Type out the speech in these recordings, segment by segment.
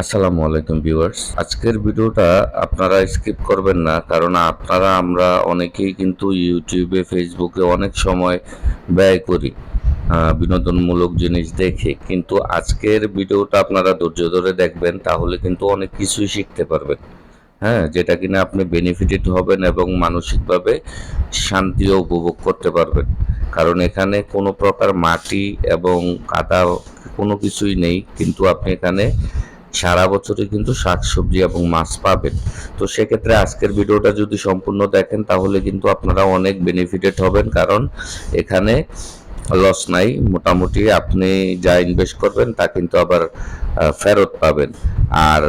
আসসালামু আলাইকুম ভিউয়ার্স। আজকের ভিডিওটা আপনারা স্কিপ করবেন না, কারণ আপনারা আমরা অনেকেই কিন্তু ইউটিউবে, ফেসবুকে অনেক সময় ব্যয় করি বিনোদনমূলক জিনিস দেখে। কিন্তু আজকের ভিডিওটা আপনারা ধৈর্য ধরে দেখবেন, তাহলে কিন্তু অনেক কিছুই শিখতে পারবেন। হ্যাঁ যেটা কিনা আপনি বেনিফিটেড হবেন এবং মানসিকভাবে শান্তিও উপভোগ করতে পারবেন। কারণ এখানে কোনো প্রকার মাটি এবং কাদা কোনো কিছুই নেই, কিন্তু আপনি এখানে সারা বছরই কিন্তু শাকসবজি এবং মাছ পাবেন। তো সেক্ষেত্রে আজকের ভিডিওটা যদি সম্পূর্ণ দেখেন, তাহলে কিন্তু আপনারা অনেক বেনিফিটেড হবেন, কারণ এখানে লস নাই। মোটামুটি আপনি যা ইনভেস্ট করবেন, তা কিন্তু আবার ফেরত পাবেন। আর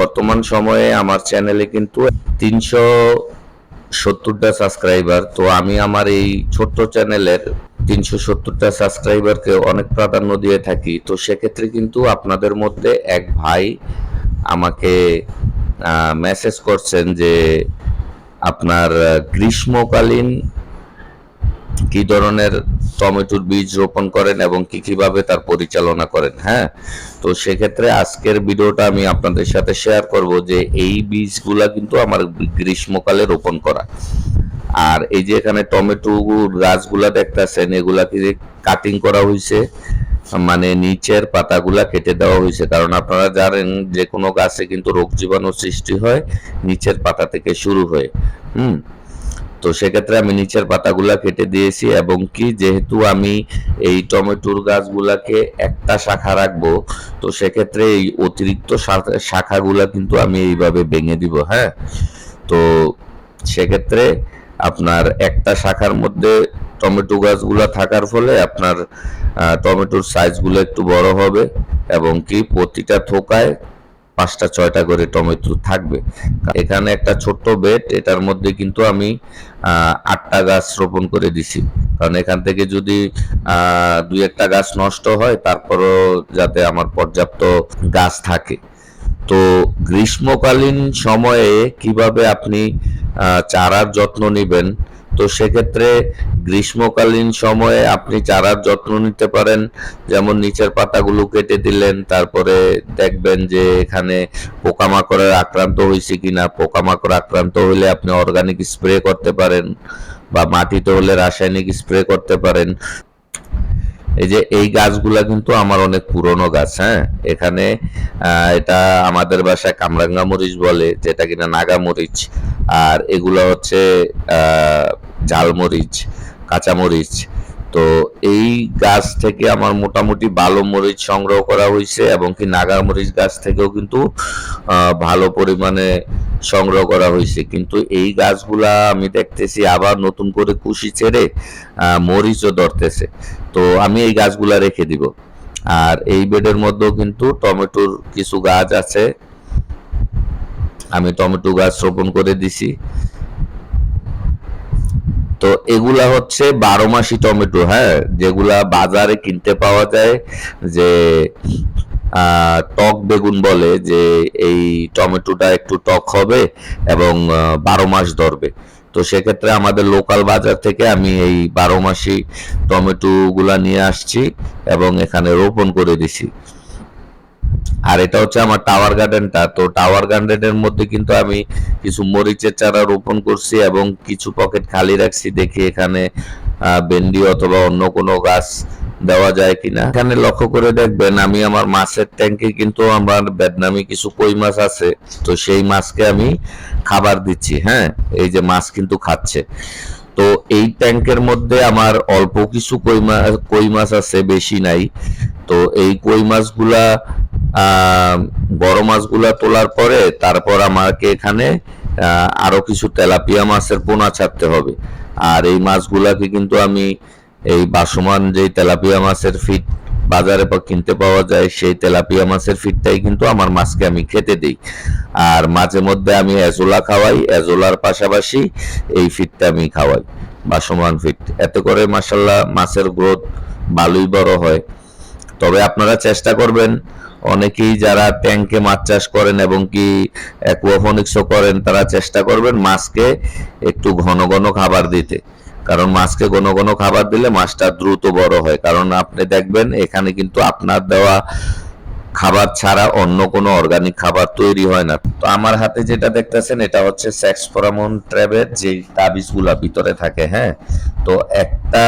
বর্তমান সময়ে আমার চ্যানেলে কিন্তু তিনশো সত্তরটা সাবস্ক্রাইবার তো আমি আমার এই ছোট্ট চ্যানেলের তিনশো সত্তরটা সাবস্ক্রাইবারকে অনেক প্রাধান্য দিয়ে থাকি। তো সেক্ষেত্রে কিন্তু আপনাদের মধ্যে এক ভাই আমাকে মেসেজ করছেন যে আপনার গ্রীষ্মকালীন কি ধরনের টমেটোর বীজ রোপণ করেন এবং কি কীভাবে তার পরিচালনা করেন হ্যাঁ? তো সেক্ষেত্রে আজকের ভিডিওটা আমি আপনাদের সাথে শেয়ার করব যে এই বীজগুলা কিন্তু আমার গ্রীষ্মকালে রোপণ করা। আর এই যে এখানে টমেটো গাছগুলা দেখতেছেন এগুলা কি কাটিং করা হয়েছে মানে নিচের পাতাগুলা কেটে দেওয়া হয়েছে কারণ আপনারা জানেন যে কোনো গাছে কিন্তু রোগ জীবাণু সৃষ্টি হয়, নিচের পাতা থেকে শুরু হয়ে, হুম? তো সেক্ষেত্রে আমি নিচের পাতাগুলা কেটে দিয়েছি এবং কি যেহেতু আমি এই টমেটোর গাছগুলাকে একটা শাখা রাখব, তো সেক্ষেত্রে এই অতিরিক্ত শাখাগুলা কিন্তু আমি এইভাবে ভেঙে দিব হ্যাঁ? তো সেক্ষেত্রে আপনার একটা শাখার মধ্যে টমেটো গাছগুলো থাকার ফলে আপনার টমেটোর সাইজগুলো একটু বড় হবে এবং কি প্রতিটা থোকায় পাঁচটা, ছয়টা করে টমেটো থাকবে। এখানে একটা ছোট্ট বেড, এটার মধ্যে কিন্তু আমি আটটা গাছ রোপণ করে দিছি। কারণ এখান থেকে যদি দুই একটা গাছ নষ্ট হয়, তারপরও যাতে আমার পর্যাপ্ত গাছ থাকে। তো গ্রীষ্মকালীন সময়ে কীভাবে আপনি চারার যত্ন নেবেন? তো সেক্ষেত্রে গ্রীষ্মকালীন সময়ে আপনি চারার যত্ন নিতে পারেন। যেমন নিচের পাতাগুলো কেটে দিলেন, তারপরে দেখবেন যে এখানে পোকামাকড়ের আক্রান্ত হয়েছে কিনা। পোকামাকড় আক্রান্ত হলে আপনি অর্গানিক স্প্রে করতে পারেন বা মাটিতে হলে রাসায়নিক স্প্রে করতে পারেন। এই যে এই গাছগুলা কিন্তু আমার অনেক পুরনো গাছ হ্যাঁ? এখানে এটা আমাদের বাসায় কামরাঙ্গা মরিচ বলে, যেটা কিনা নাগা মরিচ, আর এগুলো হচ্ছে ঝালমরিচ কাঁচামরিচ তো এই গাছ থেকে আমার মোটামুটি ভালো মরিচ সংগ্রহ করা হয়েছে, এবং কি নাগা মরিচ গাছ থেকেও কিন্তু ভালো পরিমাণে সংগ্রহ করা হয়েছে। কিন্তু এই গাছগুলা আমি দেখতেছি আবার নতুন করে কুশি ছেড়ে মরিচও ধরতেছে। তো আমি এই গাছগুলা রেখে দিব। আর এই বেডের মধ্যেও কিন্তু টমেটোর কিছু গাছ আছে। আমি টমেটো গাছ রোপণ করে দিছি। তো এগুলা হচ্ছে বারো মাসি টমেটো হ্যাঁ? যেগুলা বাজারে কিনতে পাওয়া যায় যে টক বেগুন বলে যে এই টমেটোটা একটু টক হবে এবং বারো মাস ধরবে। তো সেক্ষেত্রে আমাদের লোকাল বাজার থেকে আমি এই বারো মাসি টমেটো গুলা নিয়ে আসছি এবং এখানে রোপণ করে দিছি। আর এটা হচ্ছে আমার টাওয়ার গার্ডেনটা। তো টাওয়ার গার্ডেনের মধ্যে কিন্তু আমি কিছু মরিচের চারা রোপণ করছি এবং কিছু পকেট খালি রাখছি দেখি এখানে ভেন্ডি অথবা অন্য কোনো গাছ দেওয়া যায় কিনা? এখানে লক্ষ্য করে দেখবেন, আমি আমার মাছের ট্যাঙ্কে কিন্তু আমার বেদনামি কিছু কই মাছ আছে। তো সেই মাছকে আমি খাবার দিচ্ছি হ্যাঁ? এই যে মাছ কিন্তু খাচ্ছে। তো এই ট্যাঙ্কের মধ্যে আমার অল্প কিছু কই মাছ কই মাছ আছে, বেশি নাই। তো এই কই মাছগুলা বড় মাছগুলা তোলার পরে তারপর আমাকে এখানে আরও কিছু তেলাপিয়া মাছের পোনা ছাড়তে হবে। আর এই মাছগুলাকে কিন্তু আমি এই বাসমান যে তেলাপিয়া মাছের ফিট বাজারে কিনতে পাওয়া যায়, সেই তেলাপিয়া মাছের ফিটটাই কিন্তু আমার মাছকে আমি খেতে দিই। আর মাঝে মধ্যে আমি এজোলা খাওয়াই, এজোলার পাশাপাশি এই ফিটটা আমি খাওয়াই বাসমান ফিট। এতে করে মাসাল্লাহ মাছের গ্রোথ ভালোই বড় হয়। তবে আপনারা চেষ্টা করবেন, অনেকেই যারা ট্যাঙ্কে মাছ চাষ করেন এবং কি অ্যাকুয়াফনিক্সও করেন, তারা চেষ্টা করবেন মাছকে একটু ঘন ঘন খাবার দিতে। কারণ মাছকে ঘন ঘন খাবার দিলে মাছটা দ্রুত বড় হয়। কারণ আপনি দেখবেন, এখানে কিন্তু আপনার দেওয়া খাবার ছাড়া অন্য কোনো অর্গানিক খাবার তৈরি হয় না। তো আমার হাতে যেটা দেখতেছেন, এটা হচ্ছে সেক্স ফরামন ট্র্যাবের যে তাবিজগুলা ভিতরে থাকে হ্যাঁ? তো একটা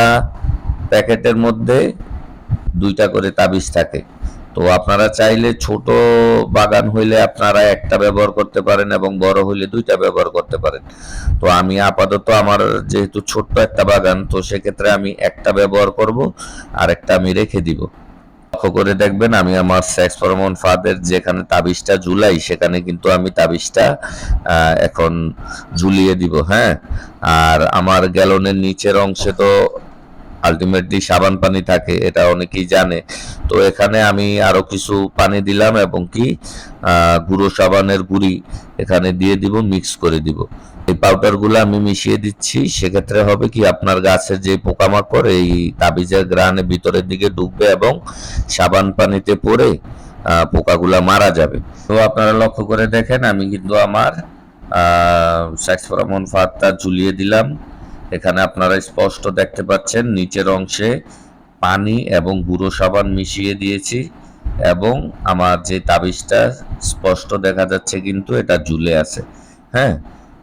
প্যাকেটের মধ্যে দুইটা করে তাবিজ থাকে। তো আপনারা চাইলে ছোট বাগান হইলে আপনারা একটা ব্যবহার করতে পারেন এবং বড় হইলে দুইটা ব্যবহার করতে পারেন। তো আমি আপাতত আমার যেহেতু ছোট্ট একটা বাগান, তো সেক্ষেত্রে আমি একটা ব্যবহার করব আর একটা আমি রেখে দিব। লক্ষ্য করে দেখবেন আমি আমার সেক্স ফরমন ফাদের যেখানে তাবিজটা ঝুলাই, সেখানে কিন্তু আমি তাবিজটা এখন ঝুলিয়ে দিব হ্যাঁ? আর আমার গ্যালনের নিচের অংশে তো আলটিমেটলি সাবান পানি থাকে, এটা অনেকেই জানে। তো এখানে আমি আরও কিছু পানি দিলাম এবং কি গুঁড়ো সাবানের গুঁড়ি এখানে দিয়ে দিব মিক্স করে দিব। এই পাউডারগুলো আমি মিশিয়ে দিচ্ছি, সেক্ষেত্রে হবে কি, আপনার গাছের যে পোকামাকড়, এই তাবিজের গ্রানে ভিতরের দিকে ডুববে এবং সাবান পানিতে পড়ে পোকাগুলা মারা যাবে। তো আপনারা লক্ষ্য করে দেখেন, আমি কিন্তু আমার সেক্স ফরামন ফাতটা ঝুলিয়ে দিলাম। এখানে আপনারা স্পষ্ট দেখতে পাচ্ছেন, নিচের অংশে পানি এবং গুঁড়ো সাবান মিশিয়ে দিয়েছি এবং আমার যে তাবিজটা স্পষ্ট দেখা যাচ্ছে কিন্তু এটা জুলে আছে হ্যাঁ?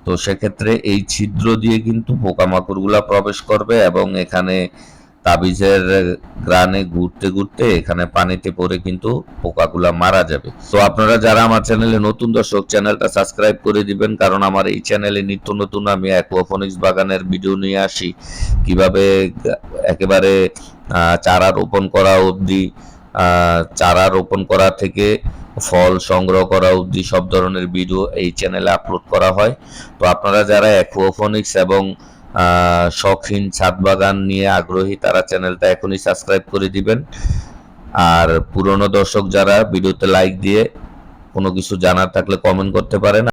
তো সেক্ষেত্রে এই ছিদ্র দিয়ে কিন্তু পোকামাকড়গুলা প্রবেশ করবে এবং এখানে তাবিজের গ্রানে ঘুরতে ঘুরতে এখানে পানিতে পড়ে কিন্তু পোকাগুলা মারা যাবে। তো আপনারা যারা আমার চ্যানেলে নতুন দর্শক, চ্যানেলটা সাবস্ক্রাইব করে দিবেন, কারণ আমার এই চ্যানেলে নিত্য নতুন আমি অ্যাকোয়াফোনিক্স বাগানের ভিডিও নিয়ে আসি। কীভাবে একেবারে চারা রোপণ করা অবধি চারা রোপণ করা থেকে ফল সংগ্রহ করা অবধি সব ধরনের ভিডিও এই চ্যানেলে আপলোড করা হয়। তো আপনারা যারা অ্যাকোয়াফোনিক্স এবং শৌখিন ছাদ বাগান নিয়ে আগ্রহী তারা চ্যানেলটা এখনই সাবস্ক্রাইব করে দিবেন। আর পুরনো দর্শক যারা ভিডিওতে লাইক দিয়ে কোনো কিছু জানার থাকলে কমেন্ট করতে পারেন।